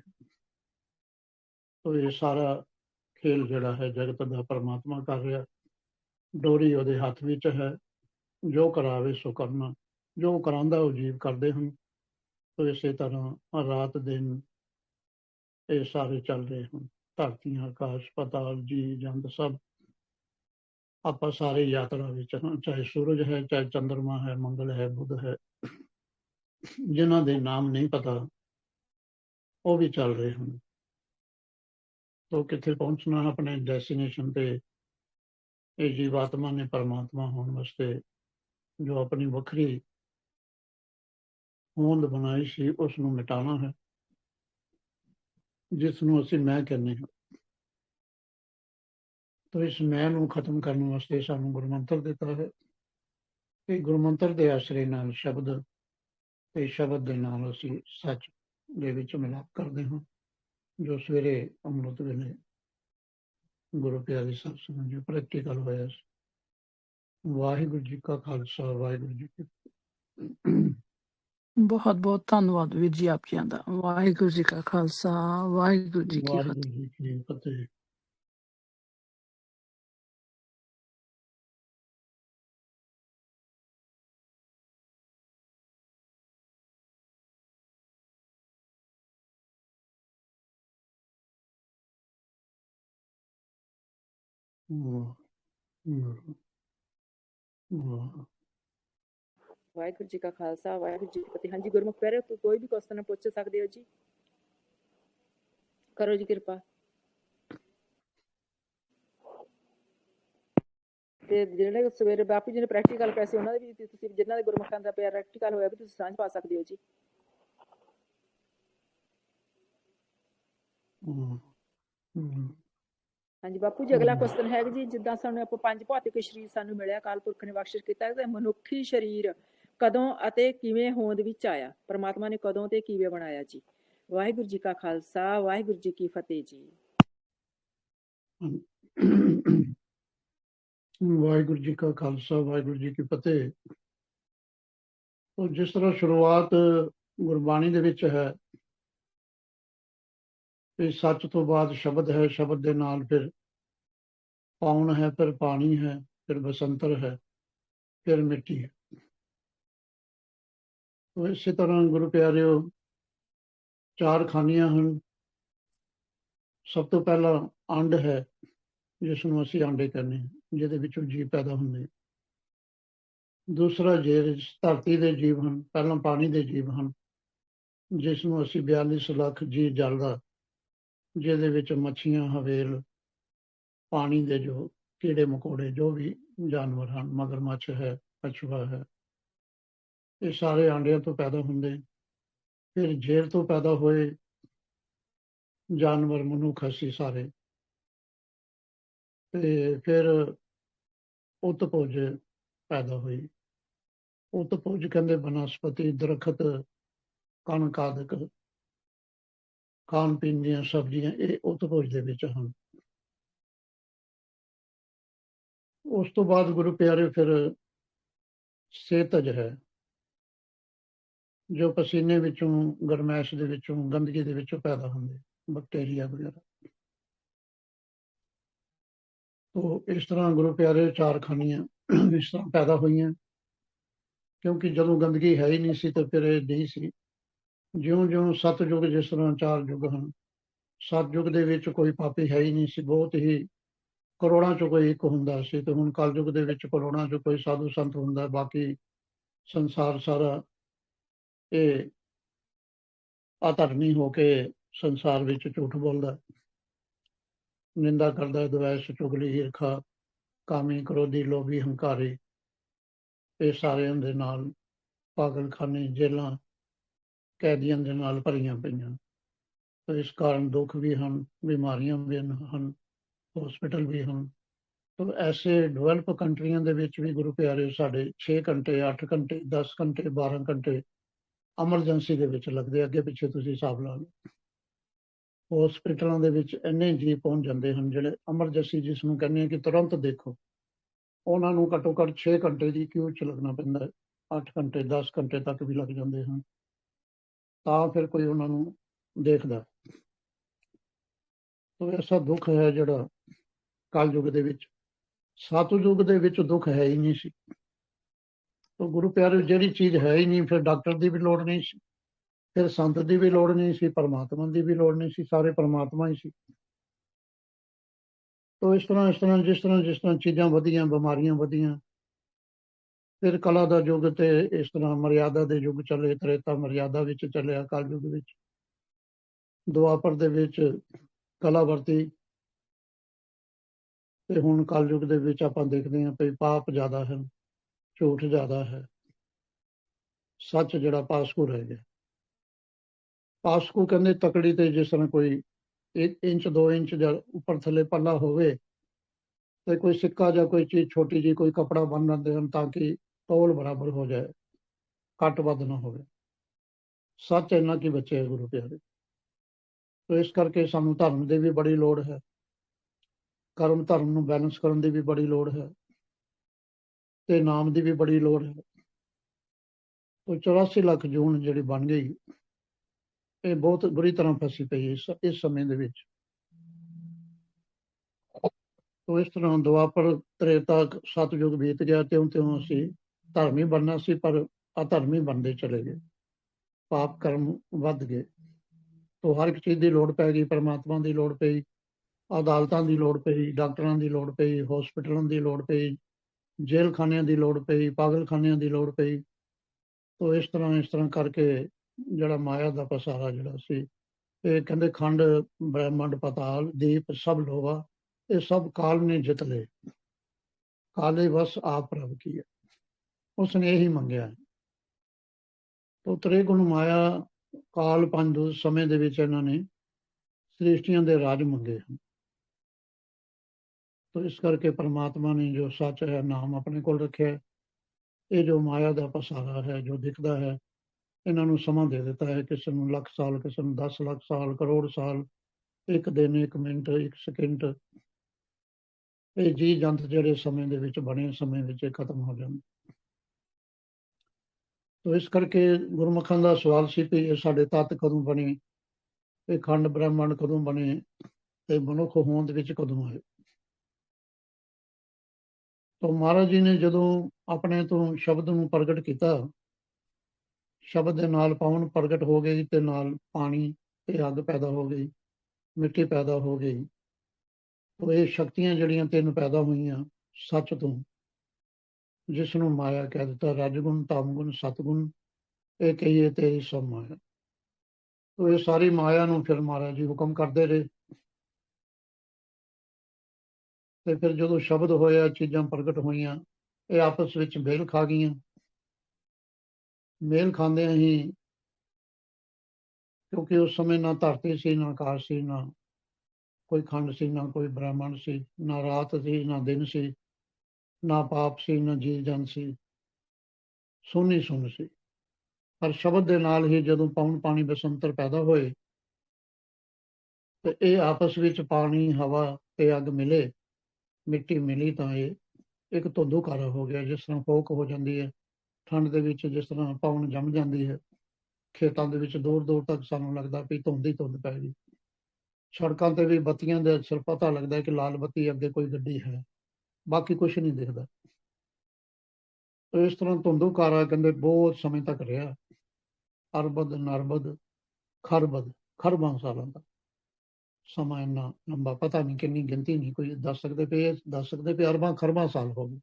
ਤੋ ਇਹ ਸਾਰਾ ਖੇਲ ਜਿਹੜਾ ਹੈ, ਜਗਤ ਦਾ ਪਰਮਾਤਮਾ ਕਰ ਰਿਹਾ। ਡੋਰੀ ਉਹਦੇ ਹੱਥ ਵਿੱਚ ਹੈ। ਜੋ ਕਰਾਵੇ ਸੋ ਕਰਨਾ। ਜੋ ਕਰਾਂਦਾ ਉਹ ਜੀਵ ਕਰਦੇ ਹਨ। ਤੋ ਇਸੇ ਤਰ੍ਹਾਂ ਰਾਤ, ਦਿਨ ਇਹ ਸਾਰੇ ਚੱਲ ਰਹੇ ਹਨ। ਧਰਤੀਆਂ, ਆਕਾਸ਼, ਪਤਾਲ ਜੀ ਜੰਦ ਸਭ ਆਪਾਂ ਸਾਰੇ ਯਾਤਰਾ ਵਿੱਚ ਹਾਂ। ਚਾਹੇ ਸੂਰਜ ਹੈ ਚਾਹੇ ਚੰ드ਰਮਾ ਹੈ ਮੰਗਲ ਹੈ ਬੁੱਧ ਹੈ ਜਿਨ੍ਹਾਂ ਦੇ ਨਾਮ ਨਹੀਂ ਪਤਾ ਉਹ ਵੀ ਚੱਲ ਰਹੇ ਹਨ। ਤੋ ਕਿੱਥੇ ਪਹੁੰਚਣਾ ਆਪਣੇ ਡੈਸਟੀਨੇਸ਼ਨ ਤੇ ਇਹ ਜੀਵਾਤਮਾ ਨੇ ਪਰਮਾਤਮਾ ਹੋਣ ਵਾਸਤੇ ਜੋ ਆਪਣੀ ਵੱਖਰੀ ਹੋਂਦ ਬਣਾਈ ਸੀ ਉਸ ਨੂੰ ਮਿਟਾਉਣਾ ਹੈ ਜਿਸ ਨੂੰ ਅਸੀਂ ਮੈਂ ਕਹਿੰਦੇ ਹਾਂ। ਤੋ ਇਸ ਮੈਂ ਨੂੰ ਖਤਮ ਕਰਨ ਵਾਸਤੇ ਸਾਨੂੰ ਗੁਰਮੰਤਰ ਦਿੱਤਾ ਹੈ। ਇਹ ਗੁਰਮੰਤਰ ਦੇ ਆਸਰੇ ਨਾਲ ਸ਼ਬਦ ਤੇ ਸ਼ਬਦ ਦੇ ਨਾਲ ਅਸੀਂ ਸੱਚ ਦੇ ਵਿੱਚ ਮਿਲਾਪ ਕਰਦੇ ਹਾਂ ਜੋ ਸਵੇਰੇ ਅੰਮ੍ਰਿਤ ਵੇਲੇ ਗੁਰੂ ਪਿਆਰੇ ਸਾਹਿਬ ਸਮਝੇ ਪ੍ਰੈਕਟੀਕਲ ਹੋਇਆ ਸੀ। ਵਾਹਿਗੁਰੂ ਜੀ ਕਾ ਖਾਲਸਾ ਵਾਹਿਗੁਰੂ ਜੀ ਕੀ। ਬਹੁਤ ਬਹੁਤ ਧੰਨਵਾਦ ਵੀਰ ਜੀ ਆਪ ਜੀਆਂ ਦਾ। ਵਾਹਿਗੁਰੂ ਜੀ ਕਾ ਖਾਲਸਾ ਵਾਹਿਗੁਰੂ ਜੀ ਕੀ ਫਤਿਹ। ਵਾਹਿਗੁਰੂ ਜੀ ਕਾ ਖਾਲਸਾ ਵਾਹਿਗੁਰੂ ਜੀ ਕੀ ਫਤਿਹ। ਹਾਂਜੀ ਗੁਰਮੁਖ ਪਿਆਰੇ ਤੂੰ ਕੋਈ ਵੀ ਕੁਐਸਚਨ ਪੁੱਛ ਸਕਦੇ ਹੋ ਜੀ। ਕਰੋ ਜੀ ਕਿਰਪਾ। ਤੇ ਜਿਹੜੇ ਸਵੇਰੇ ਬਾਪੂ ਜੀ ਨੇ ਪ੍ਰੈਕਟੀਕਲ ਪੈਸੇ ਉਹਨਾਂ ਦੇ ਵੀ ਤੁਸੀਂ ਜਿਨ੍ਹਾਂ ਦੇ ਗੁਰਮੁਖਾਂ ਦਾ ਪਿਆਰ ਪ੍ਰੈਕਟੀਕਲ ਹੋਇਆ ਵੀ ਤੁਸੀਂ ਸਾਂਝ ਪਾ ਸਕਦੇ ਹੋ ਜੀ। ਹਮ, ਹਮ, ਹਾਂਜੀ ਬਾਪੂ ਜੀ, ਅਗਲਾ ਕੁਐਸਚਨ ਹੈ ਜੀ, ਜਿੱਦਾਂ ਸਾਨੂੰ ਆਪਾਂ ਪੰਜ ਭੌਤਿਕ ਸਰੀਰ ਸਾਨੂੰ ਮਿਲਿਆ ਕਾਲ ਪੁਰਖ ਨੇ ਬਖਸ਼ਿਸ਼ ਕੀਤਾ ਤੇ ਮਨੁੱਖੀ ਸਰੀਰ ਕਦੋਂ ਅਤੇ ਕਿਵੇਂ ਹੋਂਦ ਵਿੱਚ ਆਇਆ? ਪਰਮਾਤਮਾ ਨੇ ਕਦੋਂ ਤੇ ਕਿਵੇਂ ਬਣਾਇਆ ਜੀ? ਵਾਹਿਗੁਰੂ ਜੀ ਕਾ ਖਾਲਸਾ, ਵਾਹਿਗੁਰੂ ਜੀ ਕੀ ਫਤਿਹ ਜੀ। ਵਾਹਿਗੁਰੂ ਜੀ ਕਾ ਖਾਲਸਾ, ਵਾਹਿਗੁਰੂ ਜੀ ਕੀ ਫਤਿਹ। ਉਹ ਜਿਸ ਤਰ੍ਹਾਂ ਸ਼ੁਰੂਆਤ ਗੁਰਬਾਣੀ ਦੇ ਵਿੱਚ ਹੈ ਕਿ ਸੱਚ ਤੋਂ ਬਾਅਦ ਸ਼ਬਦ ਹੈ, ਸ਼ਬਦ ਦੇ ਨਾਲ ਫਿਰ ਪਾਉਣ ਹੈ, ਫਿਰ ਪਾਣੀ ਹੈ, ਫਿਰ ਬਸੰਤਰ ਹੈ, ਫਿਰ ਮਿੱਟੀ ਹੈ। ਉਹ ਇਸੇ ਤਰ੍ਹਾਂ ਗੁਰੂ ਪਿਆਰਿਓ, ਚਾਰ ਖਾਨੀਆਂ ਹਨ। ਸਭ ਤੋਂ ਪਹਿਲਾਂ ਅੰਡ ਹੈ, ਜਿਸ ਨੂੰ ਅਸੀਂ ਆਂਡੇ ਕਹਿੰਦੇ ਹਾਂ, ਜਿਹਦੇ ਵਿੱਚੋਂ ਜੀਵ ਪੈਦਾ ਹੁੰਦੇ ਦੂਸਰਾ ਜੇਰ, ਧਰਤੀ ਦੇ ਜੀਵ ਹਨ, ਪਹਿਲਾਂ ਪਾਣੀ ਦੇ ਜੀਵ ਹਨ, ਜਿਸ ਨੂੰ ਅਸੀਂ 42 ਲੱਖ ਜੀਵ ਜਲ ਦਾ ਜਿਹਦੇ ਵਿੱਚ ਮੱਛੀਆਂ, ਹਵੇਲ, ਪਾਣੀ ਦੇ ਜੋ ਕੀੜੇ ਮਕੌੜੇ, ਜੋ ਵੀ ਜਾਨਵਰ ਹਨ, ਮਗਰਮੱਛ ਹੈ ਕਛੂਆ ਹੈ, ਇਹ ਸਾਰੇ ਆਂਡਿਆਂ ਤੋਂ ਪੈਦਾ ਹੁੰਦੇ ਫਿਰ ਜੇਰ ਤੋਂ ਪੈਦਾ ਹੋਏ ਜਾਨਵਰ, ਮਨੁੱਖ ਅਸੀਂ ਸਾਰੇ। ਤੇ ਫਿਰ ਉਤਪੋਜ ਪੈਦਾ ਹੋਈ। ਉਤਪੋਜ ਕਹਿੰਦੇ ਬਨਸਪਤੀ, ਦਰਖਤ, ਕਣਕ ਆਦਿਕ। ਖਾਣ ਪੀਣ ਦੀਆਂ ਸਬਜ਼ੀਆਂ, ਇਹ ਉਤ ਭੋਜ ਦੇ ਵਿੱਚ ਹਨ। ਉਸ ਤੋਂ ਬਾਅਦ ਗੁਰੂ ਪਿਆਰੇ ਫਿਰ ਸੇਤਜ ਹੈ, ਜੋ ਪਸੀਨੇ ਵਿੱਚੋਂ, ਗਰਮੈਸ਼ ਦੇ ਵਿੱਚੋਂ, ਗੰਦਗੀ ਦੇ ਵਿੱਚੋਂ ਪੈਦਾ ਹੁੰਦੇ, ਬੈਕਟੀਰੀਆ ਵਗੈਰਾ। ਤੋ ਇਸ ਤਰ੍ਹਾਂ ਗੁਰੂ ਪਿਆਰੇ ਚਾਰ ਖਾਨੀਆਂ ਇਸ ਤਰ੍ਹਾਂ ਪੈਦਾ ਹੋਈਆਂ, ਕਿਉਂਕਿ ਜਦੋਂ ਗੰਦਗੀ ਹੈ ਹੀ ਨਹੀਂ ਸੀ ਤਾਂ ਫਿਰ ਇਹ ਨਹੀਂ ਸੀ। ਜਿਉਂ-ਜਿਉਂ ਸਤਜੁਗ ਜਿਸ ਤਰ੍ਹਾਂ ਚਾਰ ਯੁੱਗ ਹਨ ਸਤਜੁਗ ਦੇ ਵਿੱਚ ਕੋਈ ਪਾਪੀ ਹੈ ਹੀ ਨਹੀਂ ਸੀ, ਬਹੁਤ ਹੀ ਕਰੋੜਾਂ ਚੋਂ ਕੋਈ ਇੱਕ ਹੁੰਦਾ ਸੀ ਤੇ ਹੁਣ ਕਲਯੁਗ ਦੇ ਵਿੱਚ ਕਰੋੜਾਂ ਚੋਂ ਕੋਈ ਸਾਧੂ ਸੰਤ ਹੁੰਦਾ, ਬਾਕੀ ਸੰਸਾਰ ਸਾਰਾ ਇਹ ਅਧਰਮੀ ਹੋ ਕੇ ਸੰਸਾਰ ਵਿੱਚ ਝੂਠ ਬੋਲਦਾ ਨਿੰਦਾ ਕਰਦਾ ਦਵੈਸ਼, ਚੁਗਲੀ, ਈਰਖਾ, ਕਾਮੀ, ਕਰੋਧੀ, ਲੋਭੀ, ਹੰਕਾਰੀ, ਇਹ ਸਾਰਿਆਂ ਦੇ ਨਾਲ ਪਾਗਲਖਾਨੇ, ਜੇਲਾਂ ਕੈਦੀਆਂ ਦੇ ਨਾਲ ਭਰੀਆਂ ਪਈਆਂ। ਤੇ ਇਸ ਕਾਰਨ ਦੁੱਖ ਵੀ ਹਨ, ਬਿਮਾਰੀਆਂ ਵੀ ਹਨ ਹਸਪੀਟਲ ਵੀ ਹਨ। ਤੋ ਐਸੇ ਡਿਵੈਲਪ ਕੰਟਰੀਆਂ ਦੇ ਵਿੱਚ ਵੀ ਗੁਰੂ ਪਿਆਰੇ ਸਾਡੇ 6 ਘੰਟੇ 8 ਘੰਟੇ 10 ਘੰਟੇ 12 ਘੰਟੇ ਐਮਰਜੈਂਸੀ ਦੇ ਵਿੱਚ ਲੱਗਦੇ ਅੱਗੇ ਪਿੱਛੇ ਤੁਸੀਂ ਹਿਸਾਬ ਲਾ ਲਓ। ਹਸਪੀਟਲਾਂ ਦੇ ਵਿੱਚ ਇੰਨੇ ਜੀ ਪਹੁੰਚ ਜਾਂਦੇ ਹਨ, ਜਿਹੜੇ ਐਮਰਜੈਂਸੀ ਜਿਸ ਨੂੰ ਕਹਿੰਦੇ ਆ ਕਿ ਤੁਰੰਤ ਦੇਖੋ। ਉਹਨਾਂ ਨੂੰ ਘੱਟੋ ਘੱਟ 6 ਘੰਟੇ ਦੀ ਕਿਉਂ ਚ ਲੱਗਣਾ ਪੈਂਦਾ ਹੈ। 8 ਘੰਟੇ 10 ਘੰਟੇ ਤੱਕ ਵੀ ਲੱਗ ਜਾਂਦੇ ਹਨ। ਤਾਂ ਫਿਰ ਕੋਈ ਉਹਨਾਂ ਨੂੰ ਦੇਖਦਾ। ਤੋ ਐਸਾ ਦੁੱਖ ਹੈ ਜਿਹੜਾ ਕਲਯੁਗ ਦੇ ਵਿੱਚ, ਸਤਯੁਗ ਦੇ ਵਿੱਚ ਦੁੱਖ ਹੈ ਹੀ ਨਹੀਂ ਸੀ। ਤੋ ਗੁਰੂ ਪਿਆਰੇ, ਜਿਹੜੀ ਚੀਜ਼ ਹੈ ਹੀ ਨਹੀਂ, ਫਿਰ ਡਾਕਟਰ ਦੀ ਵੀ ਲੋੜ ਨਹੀਂ ਸੀ, ਫਿਰ ਸੰਤ ਦੀ ਵੀ ਲੋੜ ਨਹੀਂ ਸੀ, ਪਰਮਾਤਮਾ ਦੀ ਵੀ ਲੋੜ ਨਹੀਂ ਸੀ, ਸਾਰੇ ਪਰਮਾਤਮਾ ਹੀ ਸੀ। ਤੋ ਇਸ ਤਰ੍ਹਾਂ ਇਸ ਤਰ੍ਹਾਂ, ਜਿਸ ਤਰ੍ਹਾਂ ਜਿਸ ਤਰ੍ਹਾਂ ਚੀਜ਼ਾਂ ਵਧੀਆਂ, ਬਿਮਾਰੀਆਂ ਵਧੀਆਂ ਫਿਰ ਕਲਾ ਦਾ ਯੁੱਗ ਤੇ ਇਸ ਤਰ੍ਹਾਂ ਮਰਿਆਦਾ ਦੇ ਯੁੱਗ ਚੱਲੇ, ਤ੍ਰੇਤਾ ਮਰਿਆਦਾ ਵਿੱਚ ਚੱਲਿਆ ਕਲਯੁਗ ਵਿੱਚ। ਦੁਆਪਰ ਦੇ ਵਿੱਚ ਕਲਾ ਵਰਤੀ ਤੇ ਹੁਣ ਕਲਯੁਗ ਦੇ ਵਿੱਚ ਆਪਾਂ ਦੇਖਦੇ ਹਾਂ ਵੀ ਪਾਪ ਜ਼ਿਆਦਾ ਹੈ, ਝੂਠ ਜ਼ਿਆਦਾ ਹੈ। ਸੱਚ ਜਿਹੜਾ ਪਾਸਕੂ ਰਹਿ ਗਿਆ। ਪਾਸਕੂ ਕਹਿੰਦੇ ਤਕੜੀ ਤੇ ਜਿਸ ਤਰ੍ਹਾਂ ਕੋਈ 1 ਇੰਚ 2 ਇੰਚ ਜਾਂ ਉੱਪਰ ਥੱਲੇ ਪੱਲਾ ਹੋਵੇ ਤੇ ਕੋਈ ਸਿੱਕਾ ਜਾਂ ਕੋਈ ਚੀਜ਼ ਛੋਟੀ ਜੀ ਕੋਈ ਕਪੜਾ ਬੰਨ ਲੈਂਦੇ ਹਨ ਤਾਂ ਕਿ ਤੋਲ ਬਰਾਬਰ ਹੋ ਜਾਏ, ਘੱਟ ਵੱਧ ਨਾ ਹੋਵੇ। ਸੱਚ ਇੰਨਾ ਕੀ ਬਚੇ ਗੁਰੂ ਪਿਆਰੇ। ਤੋ ਇਸ ਕਰਕੇ ਸਾਨੂੰ ਧਰਮ ਦੀ ਵੀ ਬੜੀ ਲੋੜ ਹੈ। ਕਰਮ ਧਰਮ ਨੂੰ ਬੈਲੈਂਸ ਕਰਨ ਦੀ ਵੀ ਬੜੀ ਲੋੜ ਹੈ। ਤੇ ਨਾਮ ਦੀ ਵੀ ਬੜੀ ਲੋੜ ਹੈ। ਤੋ 84 ਲੱਖ ਜੂਨ ਜਿਹੜੀ ਬਣ ਗਈ, ਇਹ ਬਹੁਤ ਬੁਰੀ ਤਰ੍ਹਾਂ ਫਸੀ ਪਈ ਇਸ ਇਸ ਸਮੇਂ ਦੇ ਵਿੱਚ। ਤੋ ਇਸ ਤਰ੍ਹਾਂ ਦੁਆਪਰ ਤ੍ਰੇਤਾ ਸਤਯੁਗ ਬੀਤ ਗਿਆ ਤਿਉਂ ਤਿਉਂ ਅਸੀਂ ਧਰਮੀ ਬਣਨਾ ਸੀ, ਪਰ ਅਧਰਮੀ ਬਣਦੇ ਚਲੇ ਗਏ। ਪਾਪ ਕਰਮ ਵੱਧ ਗਏ। ਤੋ ਹਰ ਇੱਕ ਚੀਜ਼ ਦੀ ਲੋੜ ਪੈ ਗਈ, ਪਰਮਾਤਮਾ ਦੀ ਲੋੜ ਪਈ, ਅਦਾਲਤਾਂ ਦੀ ਲੋੜ ਪਈ, ਡਾਕਟਰਾਂ ਦੀ ਲੋੜ ਪਈ ਹਸਪੀਟਲਾਂ ਦੀ ਲੋੜ ਪਈ, ਜੇਲਖਾਨਿਆਂ ਦੀ ਲੋੜ ਪਈ, ਪਾਗਲਖਾਨਿਆਂ ਦੀ ਲੋੜ ਪਈ। ਤੋ ਇਸ ਤਰ੍ਹਾਂ ਇਸ ਤਰ੍ਹਾਂ ਕਰਕੇ ਜਿਹੜਾ ਮਾਇਆ ਦਾ ਪਸਾਰਾ ਜਿਹੜਾ ਸੀ, ਇਹ ਕਹਿੰਦੇ ਖੰਡ, ਬ੍ਰਹਿਮੰਡ, ਪਤਾਲ, ਦੀਪ ਸਭ ਲੋਹਾ, ਇਹ ਸਭ ਕਾਲ ਨੇ ਜਿੱਤ ਲਏ। ਕਾਲੇ ਬਸ ਆਪ ਪ੍ਰਭ ਕੀ ਹੈ ਉਸਨੇ ਇਹੀ ਮੰਗਿਆ। ਤੋ ਤ੍ਰੇ ਗੁਣ ਮਾਇਆ ਕਾਲ ਪੰਜ ਸਮੇਂ ਦੇ ਵਿੱਚ ਇਹਨਾਂ ਨੇ ਸ੍ਰਿਸ਼ਟੀਆਂ ਦੇ ਰਾਜ ਮੰਗੇ ਹਨ। ਤੋ ਇਸ ਕਰਕੇ ਪਰਮਾਤਮਾ ਨੇ ਜੋ ਸੱਚ ਹੈ, ਨਾਮ ਆਪਣੇ ਕੋਲ ਰੱਖਿਆ ਇਹ ਜੋ ਮਾਇਆ ਦਾ ਪਸਾਰਾ ਹੈ, ਜੋ ਦਿਖਦਾ ਹੈ, ਇਹਨਾਂ ਨੂੰ ਸਮਾਂ ਦੇ ਦਿੱਤਾ ਹੈ। ਕਿਸੇ ਨੂੰ ਲੱਖ ਸਾਲ, ਕਿਸੇ ਨੂੰ 10 ਲੱਖ ਸਾਲ, ਕਰੋੜ ਸਾਲ, ਇੱਕ ਦਿਨ, ਇੱਕ ਮਿੰਟ, ਇੱਕ ਸਕਿੰਟ, ਇਹ ਜੀ ਜੰਤ ਜਿਹੜੇ ਸਮੇਂ ਦੇ ਵਿੱਚ ਬਣੇ, ਸਮੇਂ ਵਿੱਚ ਇਹ ਖਤਮ ਹੋ ਜਾਂਦੇ। ਤੋ ਇਸ ਕਰਕੇ ਗੁਰਮੁਖਾਂ ਦਾ ਸਵਾਲ ਸੀ ਕਿ ਇਹ ਸਾਡੇ ਤਤ ਕਦੋਂ ਬਣੇ, ਇਹ ਖੰਡ ਬ੍ਰਹਮੰਡ ਕਦੋਂ ਬਣੇ ਤੇ ਮਨੁੱਖ ਹੋਂਦ ਵਿੱਚ ਕਦੋਂ ਆਏ? ਤੋ ਮਹਾਰਾਜ ਜੀ ਨੇ ਜਦੋਂ ਆਪਣੇ ਤੋਂ ਸ਼ਬਦ ਨੂੰ ਪ੍ਰਗਟ ਕੀਤਾ, ਸ਼ਬਦ ਦੇ ਨਾਲ ਪਵਨ ਪ੍ਰਗਟ ਹੋ ਗਈ ਤੇ ਨਾਲ ਪਾਣੀ ਤੇ ਅੱਗ ਪੈਦਾ ਹੋ ਗਈ, ਮਿੱਟੀ ਪੈਦਾ ਹੋ ਗਈ। ਤੋ ਇਹ ਸ਼ਕਤੀਆਂ ਜਿਹੜੀਆਂ ਤਿੰਨ ਪੈਦਾ ਹੋਈਆਂ ਸੱਚ ਤੋਂ ਜਿਸ ਨੂੰ ਮਾਇਆ ਕਹਿ ਦਿੱਤਾ, ਰਜਗੁਣ ਤਮਗੁਣ ਸਤਗੁਣ, ਇਹ ਕਹੀਏ ਤੇਰੀ ਸਭ ਮਾਇਆ। ਤੋ ਇਹ ਸਾਰੀ ਮਾਇਆ ਨੂੰ ਫਿਰ ਮਹਾਰਾਜ ਜੀ ਹੁਕਮ ਕਰਦੇ ਰਹੇ। ਤੇ ਫਿਰ ਜਦੋਂ ਸ਼ਬਦ ਹੋਇਆ, ਚੀਜ਼ਾਂ ਪ੍ਰਗਟ ਹੋਈਆਂ, ਇਹ ਆਪਸ ਵਿੱਚ ਮੇਲ ਖਾ ਗਈਆਂ। ਮੇਲ ਖਾਂਦਿਆਂ ਹੀ ਕਿਉਂਕਿ ਉਸ ਸਮੇਂ ਨਾ ਧਰਤੀ ਸੀ, ਨਾ ਆਕਾਸ਼ ਸੀ, ਨਾ ਕੋਈ ਖੰਡ ਸੀ, ਨਾ ਕੋਈ ਬ੍ਰਹਮਣ ਸੀ, ਨਾ ਰਾਤ ਸੀ, ਨਾ ਦਿਨ ਸੀ। ਨਾ ਪਾਪ ਸੀ, ਨਾ ਜੀ ਜਨ ਸੀ। ਸੋਨੀ ਸੁਨ ਸੀ। ਪਰ ਸ਼ਬਦ ਦੇ ਨਾਲ ਹੀ ਜਦੋਂ ਪੌਣ ਪਾਣੀ ਬਸੰਤਰ ਪੈਦਾ ਹੋਏ, ਤੇ ਇਹ ਆਪਸ ਵਿੱਚ ਪਾਣੀ, ਹਵਾ ਤੇ ਅੱਗ ਮਿਲੇ, ਮਿੱਟੀ ਮਿਲੀ ਤਾਂ ਇਹ ਇੱਕ ਧੁੰਦੂਕਾਰਾ ਹੋ ਗਿਆ। ਜਿਸ ਤਰ੍ਹਾਂ ਫੋਕ ਹੋ ਜਾਂਦੀ ਹੈ, ਠੰਡ ਦੇ ਵਿੱਚ ਜਿਸ ਤਰ੍ਹਾਂ ਪੌਣ ਜੰਮ ਜਾਂਦੀ ਹੈ, ਖੇਤਾਂ ਦੇ ਵਿੱਚ ਦੂਰ ਦੂਰ ਤੱਕ ਸਾਨੂੰ ਲੱਗਦਾ ਵੀ ਧੁੰਦ ਹੀ ਧੁੰਦ ਪੈ ਗਈ। ਸੜਕਾਂ ਤੇ ਵੀ ਬੱਤੀਆਂ ਦੇ ਅਕਸਰ ਪਤਾ ਲੱਗਦਾ ਕਿ ਲਾਲ ਬੱਤੀ ਅੱਗੇ ਕੋਈ ਗੱਡੀ ਹੈ। ਬਾਕੀ ਕੁਝ ਨਹੀਂ ਦਿਖਦਾ। ਇਸ ਤਰ੍ਹਾਂ ਧੁੰਦੂਕਾਰਾ ਕਹਿੰਦੇ ਬਹੁਤ ਸਮੇਂ ਤੱਕ ਰਿਹਾ। ਅਰਬਦ, ਨਰਬਦ, ਖਰਬਦ, ਖਰਬਾਂ ਸਾਲਾਂ ਦਾ। ਸਮਾਂ ਇੰਨਾ ਲੰਬਾ, ਪਤਾ ਨਹੀਂ ਕਿੰਨੀ ਗਿਣਤੀ ਨਹੀਂ, ਕੋਈ ਦੱਸ ਸਕਦੇ ਪਏ, ਦੱਸ ਸਕਦੇ ਪਏ, ਅਰਬਾਂ, ਖਰਬਾਂ ਸਾਲ ਹੋ ਗਏ।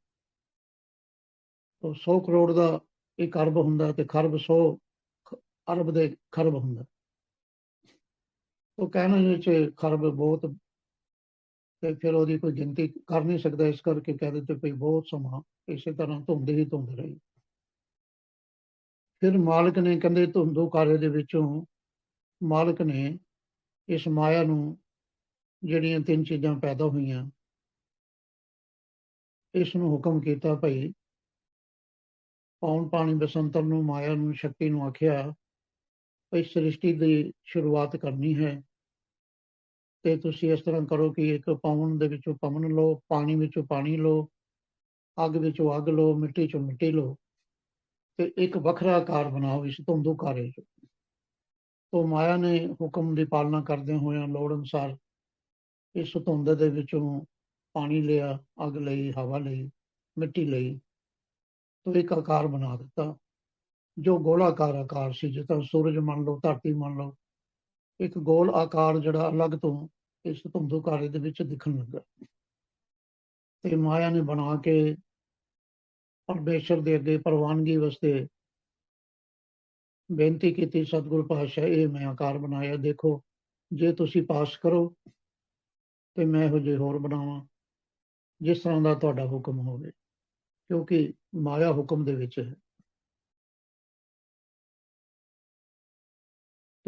ਤਾਂ 100 ਕਰੋੜ ਦਾ ਇੱਕ ਅਰਬ ਹੁੰਦਾ ਤੇ ਖਰਬ 100 ਅਰਬ ਦੇ ਖਰਬ ਹੁੰਦਾ। ਉਹ ਕਹਿਣਾ ਵਿੱਚ ਖਰਬ ਬਹੁਤ ਤੇ ਫਿਰ ਉਹਦੀ ਕੋਈ ਗਿਣਤੀ ਕਰ ਨਹੀਂ ਸਕਦਾ, ਇਸ ਕਰਕੇ ਕਹਿ ਦਿੱਤੇ ਵੀ ਬਹੁਤ ਸਮਾਂ ਇਸੇ ਤਰ੍ਹਾਂ ਧੁੰਦ ਹੀ ਧੁੰਦ ਰਹੀ। ਫਿਰ ਮਾਲਕ ਨੇ ਕਹਿੰਦੇ ਧੁੰਦੋ ਕਾਰੇ ਦੇ ਵਿੱਚੋਂ ਮਾਲਕ ਨੇ ਇਸ ਮਾਇਆ ਨੂੰ ਜਿਹੜੀਆਂ ਤਿੰਨ ਚੀਜ਼ਾਂ ਪੈਦਾ ਹੋਈਆਂ, ਇਸ ਨੂੰ ਹੁਕਮ ਕੀਤਾ ਭਈ ਪੌਣ ਪਾਣੀ ਬਸੰਤਰ ਨੂੰ ਮਾਇਆ ਨੂੰ ਸ਼ਕਤੀ ਨੂੰ ਆਖਿਆ, ਭਈ ਸ੍ਰਿਸ਼ਟੀ ਦੀ ਸ਼ੁਰੂਆਤ ਕਰਨੀ ਹੈ। ਤੇ ਤੁਸੀਂ ਇਸ ਤਰ੍ਹਾਂ ਕਰੋ ਕਿ ਇੱਕ ਪਵਨ ਦੇ ਵਿੱਚੋਂ ਪਵਨ ਲਓ, ਪਾਣੀ ਵਿੱਚੋਂ ਪਾਣੀ ਲਓ, ਅੱਗ ਵਿੱਚੋਂ ਅੱਗ ਲਓ, ਮਿੱਟੀ ਚੋਂ ਮਿੱਟੀ ਲਓ, ਤੇ ਇੱਕ ਵੱਖਰਾ ਆਕਾਰ ਬਣਾਓ ਇਸ ਧੁੰਦੂ ਕਾਰੇ ਚ। ਤੋਂ ਮਾਇਆ ਨੇ ਹੁਕਮ ਦੀ ਪਾਲਣਾ ਕਰਦਿਆਂ ਹੋਇਆਂ ਲੋੜ ਅਨੁਸਾਰ ਇਸ ਧੁੰਦ ਦੇ ਵਿੱਚੋਂ ਪਾਣੀ ਲਿਆ, ਅੱਗ ਲਈ, ਹਵਾ ਲਈ, ਮਿੱਟੀ ਲਈ, ਤੋਂ ਇੱਕ ਆਕਾਰ ਬਣਾ ਦਿੱਤਾ। ਜੋ ਗੋਲਾਕਾਰ ਆਕਾਰ ਸੀ, ਜਿਸ ਤਰ੍ਹਾਂ ਸੂਰਜ ਮੰਨ ਲਓ, ਧਰਤੀ ਮੰਨ ਲਓ ਇੱਕ ਗੋਲ ਆਕਾਰ ਜਿਹੜਾ ਅਲੱਗ ਤੋਂ ਇਸ ਧੁੰਦੂਕਾਰੇ ਦੇ ਵਿੱਚ ਦਿਖਣ ਲੱਗਾ। ਤੇ ਮਾਇਆ ਨੇ ਬਣਾ ਕੇ ਪਰਮੇਸ਼ਰ ਦੇ ਅੱਗੇ ਪ੍ਰਵਾਨਗੀ ਵਾਸਤੇ ਬੇਨਤੀ ਕੀਤੀ, ਸਤਿਗੁਰ ਪਾਤਸ਼ਾਹ, ਇਹ ਮੈਂ ਆਕਾਰ ਬਣਾਇਆ। ਦੇਖੋ, ਜੇ ਤੁਸੀਂ ਪਾਸ ਕਰੋ, ਤੇ ਮੈਂ ਇਹੋ ਜਿਹੇ ਹੋਰ ਬਣਾਵਾਂ, ਜਿਸ ਤਰ੍ਹਾਂ ਦਾ ਤੁਹਾਡਾ ਹੁਕਮ ਹੋਵੇ। ਕਿਉਂਕਿ ਮਾਇਆ ਹੁਕਮ ਦੇ ਵਿੱਚ ਹੈ।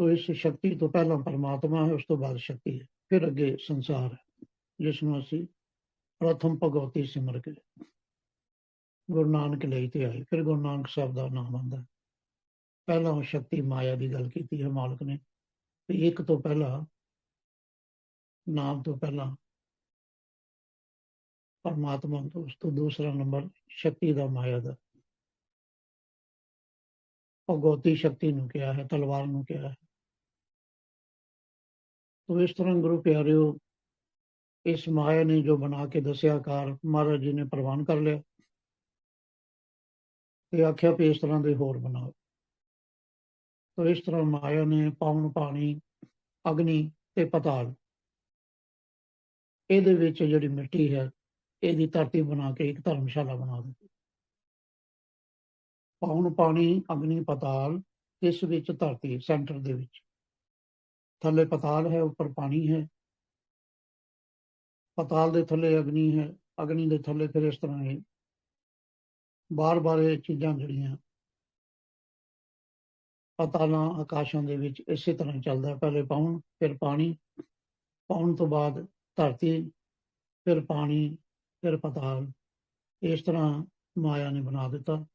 ਤੋ ਇਸ ਸ਼ਕਤੀ ਤੋਂ ਪਹਿਲਾਂ ਪਰਮਾਤਮਾ ਹੈ, ਉਸ ਤੋਂ ਬਾਅਦ ਸ਼ਕਤੀ ਹੈ। ਫਿਰ ਅੱਗੇ ਸੰਸਾਰ ਹੈ, ਜਿਸ ਨੂੰ ਅਸੀਂ ਪ੍ਰਥਮ ਭਗਵਤੀ ਸਿਮਰ ਕੇ ਗੁਰੂ ਨਾਨਕ ਲਈ ਤੇ ਆਏ। ਫਿਰ ਗੁਰੂ ਨਾਨਕ ਸਾਹਿਬ ਦਾ ਨਾਮ ਆਉਂਦਾ ਹੈ। ਪਹਿਲਾਂ ਉਹ ਸ਼ਕਤੀ ਮਾਇਆ ਦੀ ਗੱਲ ਕੀਤੀ ਹੈ, ਮਾਲਕ ਨੇ। ਤੇ ਇੱਕ ਤੋਂ ਪਹਿਲਾਂ, ਨਾਮ ਤੋਂ ਪਹਿਲਾਂ ਪਰਮਾਤਮਾ ਤੋਂ, ਉਸ ਤੋਂ ਦੂਸਰਾ ਨੰਬਰ ਸ਼ਕਤੀ ਦਾ ਮਾਇਆ ਦਾ ਭਗਵਤੀ ਸ਼ਕਤੀ ਨੂੰ ਕਿਹਾ ਹੈ, ਤਲਵਾਰ ਨੂੰ ਕਿਹਾ ਹੈ। ਸੋ ਇਸ ਤਰ੍ਹਾਂ ਗੁਰੂ ਪਿਆਰਿਓ, ਇਸ ਮਾਇਆ ਨੇ ਜੋ ਬਣਾ ਕੇ ਦੱਸਿਆ ਕਾਰ, ਮਹਾਰਾਜ ਜੀ ਨੇ ਪ੍ਰਵਾਨ ਕਰ ਲਿਆ ਤੇ ਆਖਿਆ ਵੀ ਇਸ ਤਰ੍ਹਾਂ ਦੇ ਹੋਰ ਬਣਾਓ। ਤੋ ਇਸ ਤਰ੍ਹਾਂ ਮਾਇਆ ਨੇ ਪਵਨ, ਪਾਣੀ, ਅਗਨੀ ਤੇ ਪਤਾਲ ਇਹਦੇ ਵਿੱਚ ਜਿਹੜੀ ਮਿੱਟੀ ਹੈ, ਇਹਦੀ ਧਰਤੀ ਬਣਾ ਕੇ ਇੱਕ ਧਰਮਸ਼ਾਲਾ ਬਣਾ ਦਿੱਤੀ। ਪਵਨ, ਪਾਣੀ, ਅਗਨੀ, ਪਤਾਲ ਇਸ ਵਿੱਚ ਧਰਤੀ, ਸੈਂਟਰ ਦੇ ਵਿੱਚ। ਥੱਲੇ ਪਤਾਲ ਹੈ, ਉੱਪਰ ਪਾਣੀ ਹੈ। ਪਤਾਲ ਦੇ ਥੱਲੇ ਅਗਨੀ ਹੈ, ਅਗਨੀ ਦੇ ਥੱਲੇ ਫਿਰ ਇਸ ਤਰ੍ਹਾਂ ਇਹ ਬਾਰ-ਬਾਰ ਇਹ ਚੀਜ਼ਾਂ ਜਿਹੜੀਆਂ ਪਤਾਲਾਂ ਆਕਾਸ਼ਾਂ ਦੇ ਵਿੱਚ ਇਸੇ ਤਰ੍ਹਾਂ ਹੀ ਚੱਲਦਾ। ਪਹਿਲੇ ਪਾਉਣ ਫਿਰ ਪਾਣੀ। ਪਾਉਣ ਤੋਂ ਬਾਅਦ ਧਰਤੀ, ਫਿਰ ਪਾਣੀ, ਫਿਰ ਪਤਾਲ। ਇਸ ਤਰ੍ਹਾਂ ਮਾਇਆ ਨੇ ਬਣਾ ਦਿੱਤਾ।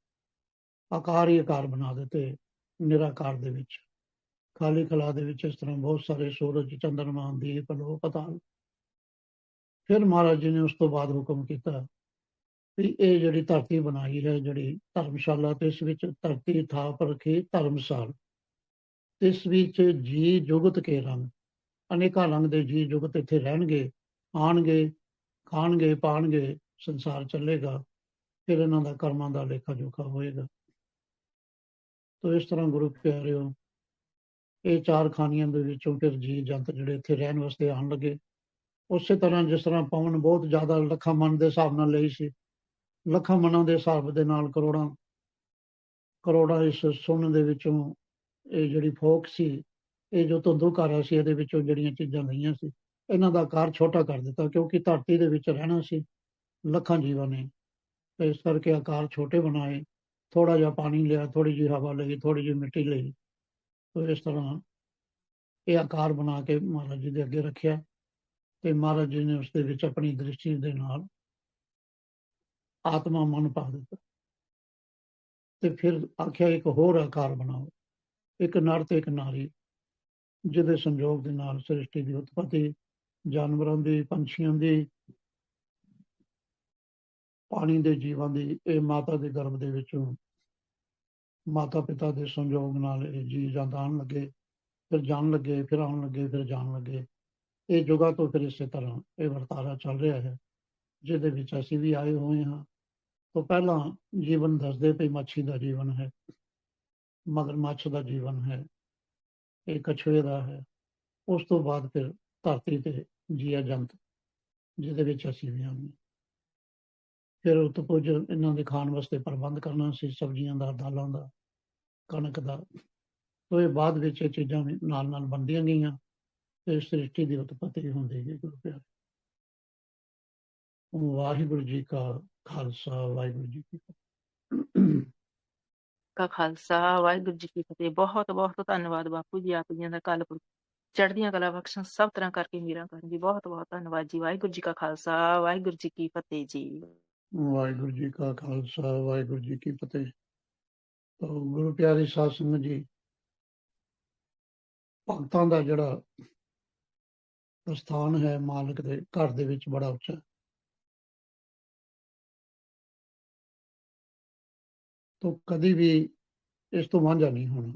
ਆਕਾਰ ਹੀ ਆਕਾਰ ਬਣਾ ਦਿੱਤੇ ਨਿਰਾਕਾਰ ਦੇ ਵਿੱਚ। ਖਾਲੀ ਕਲਾ ਦੇ ਵਿੱਚ ਇਸ ਤਰ੍ਹਾਂ ਬਹੁਤ ਸਾਰੇ ਸੂਰਜ ਚੰਦਰਮਾ ਦੀ ਪਲੋ ਪਤਾਲ ਫਿਰ ਮਹਾਰਾਜ ਜੀ ਨੇ ਉਸ ਤੋਂ ਬਾਅਦ ਹੁਕਮ ਕੀਤਾ ਵੀ ਇਹ ਜਿਹੜੀ ਧਰਤੀ ਬਣਾਈ ਹੈ, ਜਿਹੜੀ ਧਰਮਸ਼ਾਲਾ ਤੇ ਇਸ ਵਿੱਚ ਧਰਤੀ ਥਾਪ ਰੱਖੀ, ਧਰਮਸਾਲ। ਇਸ ਵਿੱਚ ਜੀ ਜੁਗਤ ਕੇ ਰੰਗ, ਅਨੇਕਾਂ ਰੰਗ ਦੇ ਜੀ ਜੁਗਤ ਇੱਥੇ ਰਹਿਣਗੇ, ਆਣਗੇ, ਖਾਣਗੇ, ਪਾਣਗੇ, ਸੰਸਾਰ ਚੱਲੇਗਾ, ਫਿਰ ਇਹਨਾਂ ਦਾ ਕਰਮਾਂ ਦਾ ਲੇਖਾ ਜੋਖਾ ਹੋਏਗਾ। ਤੋ ਇਸ ਤਰ੍ਹਾਂ ਗੁਰੂ ਪਿਆਰਿਓ ਇਹ ਚਾਰ ਖਾਨੀਆਂ ਦੇ ਵਿੱਚੋਂ ਫਿਰ ਜੀ ਜੰਤ ਜਿਹੜੇ ਇੱਥੇ ਰਹਿਣ ਵਾਸਤੇ ਆਉਣ ਲੱਗੇ। ਉਸੇ ਤਰ੍ਹਾਂ ਜਿਸ ਤਰ੍ਹਾਂ ਪਵਨ ਬਹੁਤ ਜ਼ਿਆਦਾ ਲੱਖਾਂ ਮਨ ਦੇ ਹਿਸਾਬ ਨਾਲ ਲਈ ਸੀ। ਲੱਖਾਂ ਮਨਾਂ ਦੇ ਹਿਸਾਬ ਦੇ ਨਾਲ ਕਰੋੜਾਂ ਕਰੋੜਾਂ ਇਸ ਸੁਣਨ ਦੇ ਵਿੱਚੋਂ ਇਹ ਜਿਹੜੀ ਫੋਕ ਸੀ, ਇਹ ਜੋ ਧੁੰਦੂਕਾਰਾ ਸੀ, ਇਹਦੇ ਵਿੱਚੋਂ ਜਿਹੜੀਆਂ ਚੀਜ਼ਾਂ ਲਈਆਂ ਸੀ, ਇਹਨਾਂ ਦਾ ਆਕਾਰ ਛੋਟਾ ਕਰ ਦਿੱਤਾ ਕਿਉਂਕਿ ਧਰਤੀ ਦੇ ਵਿੱਚ ਰਹਿਣਾ ਸੀ, ਲੱਖਾਂ ਜੀਵਾਂ ਨੇ। ਤੇ ਇਸ ਕਰਕੇ ਆਕਾਰ ਛੋਟੇ ਬਣਾਏ ਥੋੜਾ ਜਿਹਾ ਪਾਣੀ ਲਿਆ ਥੋੜੀ ਜਿਹੀ ਹਵਾ ਲਈ ਥੋੜੀ ਜਿਹੀ ਮਿੱਟੀ ਲਈ। ਤੋ ਇਸ ਤਰ੍ਹਾਂ ਇਹ ਆਕਾਰ ਬਣਾ ਕੇ ਮਹਾਰਾਜ ਜੀ ਦੇ ਅੱਗੇ ਰੱਖਿਆ ਤੇ ਮਹਾਰਾਜ ਜੀ ਨੇ ਉਸ ਦੇ ਵਿੱਚ ਆਪਣੀ ਦ੍ਰਿਸ਼ਟੀ ਦੇ ਨਾਲ ਆਤਮਾ ਮਨ ਪਾ ਦਿੱਤਾ। ਤੇ ਫਿਰ ਆਖਿਆ, ਇੱਕ ਹੋਰ ਆਕਾਰ ਬਣਾਓ, ਇੱਕ ਨਰ ਤੇ ਇੱਕ ਨਾਰੀ, ਜਿਹਦੇ ਸੰਯੋਗ ਦੇ ਨਾਲ ਸ੍ਰਿਸ਼ਟੀ ਦੀ ਉਤਪਤੀ, ਜਾਨਵਰਾਂ ਦੀ, ਪੰਛੀਆਂ ਦੀ, ਪਾਣੀ ਦੇ ਜੀਵਾਂ ਦੀ, ਇਹ ਮਾਤਾ ਦੇ ਗਰਭ ਦੇ ਵਿੱਚੋਂ ਮਾਤਾ ਪਿਤਾ ਦੇ ਸੰਯੋਗ ਨਾਲ ਇਹ ਜੀ ਜਦ ਆਉਣ ਲੱਗੇ, ਫਿਰ ਜਾਣ ਲੱਗੇ, ਫਿਰ ਆਉਣ ਲੱਗੇ, ਫਿਰ ਜਾਣ ਲੱਗੇ। ਇਹ ਜੁਗਾ ਤੋਂ ਫਿਰ ਇਸੇ ਤਰ੍ਹਾਂ ਇਹ ਵਰਤਾਰਾ ਚੱਲ ਰਿਹਾ ਹੈ, ਜਿਹਦੇ ਵਿੱਚ ਅਸੀਂ ਵੀ ਆਏ ਹੋਏ ਹਾਂ। ਤੋਂ ਪਹਿਲਾਂ ਜੀਵਨ ਦੱਸਦੇ ਪਈ ਮੱਛੀ ਦਾ ਜੀਵਨ ਹੈ ਮਗਰਮੱਛ ਦਾ ਜੀਵਨ ਹੈ, ਇਹ ਕਛੂਏ ਦਾ ਹੈ। ਉਸ ਤੋਂ ਬਾਅਦ ਫਿਰ ਧਰਤੀ ਤੇ ਜੀਆ ਜੰਤ, ਜਿਹਦੇ ਵਿੱਚ ਅਸੀਂ ਵੀ ਆਉਂਦੇ ਫਿਰ ਉਤਪੁੱਜ ਇਹਨਾਂ ਦੇ ਖਾਣ ਵਾਸਤੇ ਪ੍ਰਬੰਧ ਕਰਨਾ ਸੀ, ਸਬਜ਼ੀਆਂ ਦਾ, ਦਾਲਾਂ ਦਾ, ਕਣਕ ਦਾ। ਤੋਂ ਇਹ ਬਾਅਦ ਵਿੱਚ ਇਹ ਚੀਜ਼ਾਂ ਨਾਲ ਨਾਲ ਬਣਦੀਆਂ ਗਈਆਂ ਤੇ ਸ੍ਰਿਸ਼ਟੀ ਦੀ ਉਤਪਤੀ ਹੁੰਦੀ ਗਈ ਗੁਰੂ ਪਿਆਰੇ। ਵਾਹਿਗੁਰੂ ਜੀ ਕਾ ਖਾਲਸਾ, ਵਾਹਿਗੁਰੂ ਜੀ ਕੀ ਫਤਿਹ। ਕਾ ਖਾਲਸਾ, ਵਾਹਿਗੁਰੂ ਜੀ ਕੀ ਫਤਿਹ। ਬਹੁਤ ਬਹੁਤ ਧੰਨਵਾਦ ਬਾਪੂ ਜੀ, ਆਪ ਜੀ ਦਾ ਕਾਲ ਚੜ੍ਹਦੀਆਂ ਕਲਾ ਬਖਸ਼ਾਂ ਸਭ ਤਰ੍ਹਾਂ ਕਰਕੇ ਮੇਰਾ ਕਰਨ ਜੀ, ਬਹੁਤ ਬਹੁਤ ਧੰਨਵਾਦ ਜੀ। ਵਾਹਿਗੁਰੂ ਜੀ ਕਾ ਖਾਲਸਾ, ਵਾਹਿਗੁਰੂ ਜੀ ਕੀ ਫਤਿਹ ਜੀ। ਵਾਹਿਗੁਰੂ ਜੀ ਕਾ ਖਾਲਸਾ, ਵਾਹਿਗੁਰੂ ਜੀ ਕੀ ਫਤਿਹ ਤਾਂ ਗੁਰੂ ਪਿਆਰੇ ਸਾਧ ਸੰਗਤ ਜੀ, ਭਗਤਾਂ ਦਾ ਜਿਹੜਾ ਸਥਾਨ ਹੈ ਮਾਲਕ ਦੇ ਘਰ ਦੇ ਵਿੱਚ ਬੜਾ ਉੱਚਾ ਹੈ। ਤੋਂ ਕਦੀ ਵੀ ਇਸ ਤੋਂ ਵਾਂਝਾ ਨਹੀਂ ਹੋਣਾ